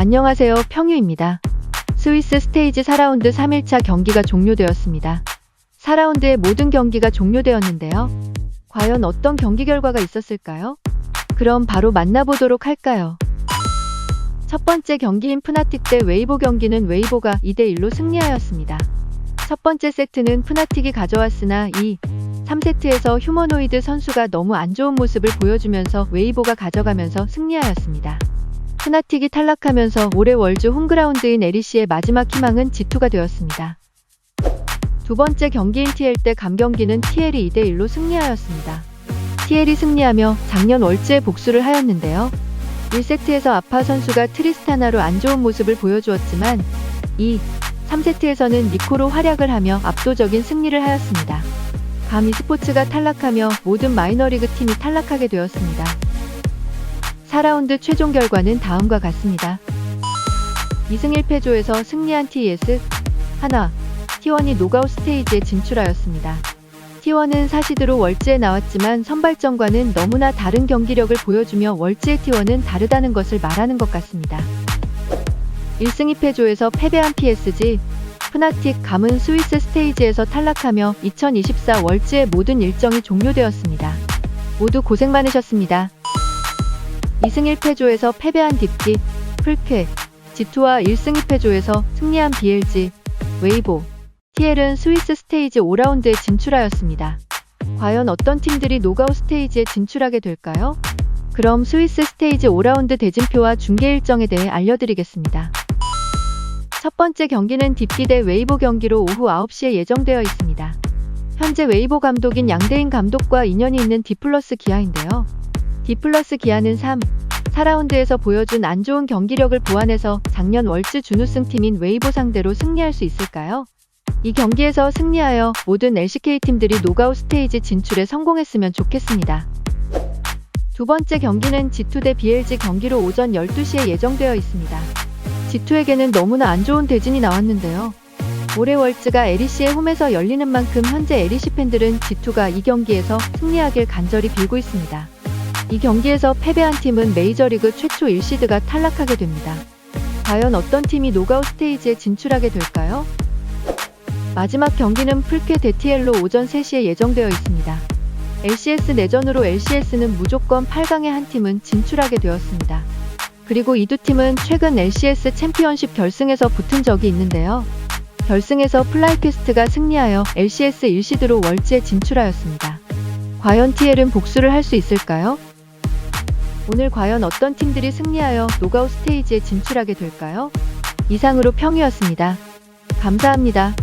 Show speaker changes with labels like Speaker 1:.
Speaker 1: 안녕하세요. 평유입니다. 스위스 스테이지 4라운드 3일차 경기가 종료되었습니다. 4라운드의 모든 경기가 종료되었는데요. 과연 어떤 경기 결과가 있었을까요? 그럼 바로 만나보도록 할까요? 첫 번째 경기인 푸나틱 대 웨이보 경기는 웨이보가 2대1로 승리하였습니다. 첫 번째 세트는 푸나틱이 가져왔으나 이 3세트에서 휴머노이드 선수가 너무 안 좋은 모습을 보여주면서 웨이보가 가져가면서 승리하였습니다. 푸나틱이 탈락하면서 올해 월즈 홈그라운드인 에리시의 마지막 희망은 G2가 되었습니다. 두 번째 경기인 TL 때 감경기는 TL이 2대1로 승리하였습니다. TL이 승리하며 작년 월즈에 복수를 하였는데요. 1세트에서 아파 선수가 트리스타나로 안 좋은 모습을 보여주었지만 이 3세트에서는 니코로 활약을 하며 압도적인 승리를 하였습니다. 감 e스포츠가 탈락하며 모든 마이너리그 팀이 탈락하게 되었습니다. 4라운드 최종 결과는 다음과 같습니다. 2승 1패조에서 승리한 TES, 하나, T1이 노가웃 스테이지에 진출하였습니다. T1은 사시드로 월즈에 나왔지만 선발전과는 너무나 다른 경기력을 보여주며 월즈의 T1은 다르다는 것을 말하는 것 같습니다. 1승 2패조에서 패배한 PSG, 푸나틱 감은 스위스 스테이지에서 탈락하며 2024 월즈의 모든 일정이 종료되었습니다. 모두 고생 많으셨습니다. 2승 1패조에서 패배한 딥기, 풀쾌, G2와 1승 2패조에서 승리한 BLG, 웨이보, TL은 스위스 스테이지 5라운드에 진출하였습니다. 과연 어떤 팀들이 노가웃 스테이지에 진출하게 될까요? 그럼 스위스 스테이지 5라운드 대진표와 중계 일정에 대해 알려드리겠습니다. 첫 번째 경기는 딥기 대 웨이보 경기로 오후 9시에 예정되어 있습니다. 현재 웨이보 감독인 양대인 감독과 인연이 있는 디플러스 기아인데요. 디플러스 기아는 3, 4라운드에서 보여준 안 좋은 경기력을 보완해서 작년 월즈 준우승 팀인 웨이보 상대로 승리할 수 있을까요? 이 경기에서 승리하여 모든 LCK 팀들이 노가웃 스테이지 진출에 성공했으면 좋겠습니다. 두 번째 경기는 G2 대 BLG 경기로 오전 12시에 예정되어 있습니다. G2에게는 너무나 안 좋은 대진이 나왔는데요. 올해 월즈가 에리시의 홈에서 열리는 만큼 현재 에리시 팬들은 G2가 이 경기에서 승리하길 간절히 빌고 있습니다. 이 경기에서 패배한 팀은 메이저리그 최초 1시드가 탈락하게 됩니다. 과연 어떤 팀이 노가웃 스테이지에 진출하게 될까요? 마지막 경기는 풀케 데티엘로 오전 3시에 예정되어 있습니다. LCS 내전으로 LCS는 무조건 8강의 한 팀은 진출하게 되었습니다. 그리고 이 두 팀은 최근 LCS 챔피언십 결승에서 붙은 적이 있는데요. 결승에서 플라이캐스트가 승리하여 LCS 1시드로 월즈에 진출하였습니다. 과연 TL은 복수를 할 수 있을까요? 오늘 과연 어떤 팀들이 승리하여 노가웃 스테이지에 진출하게 될까요? 이상으로 평이었습니다. 감사합니다.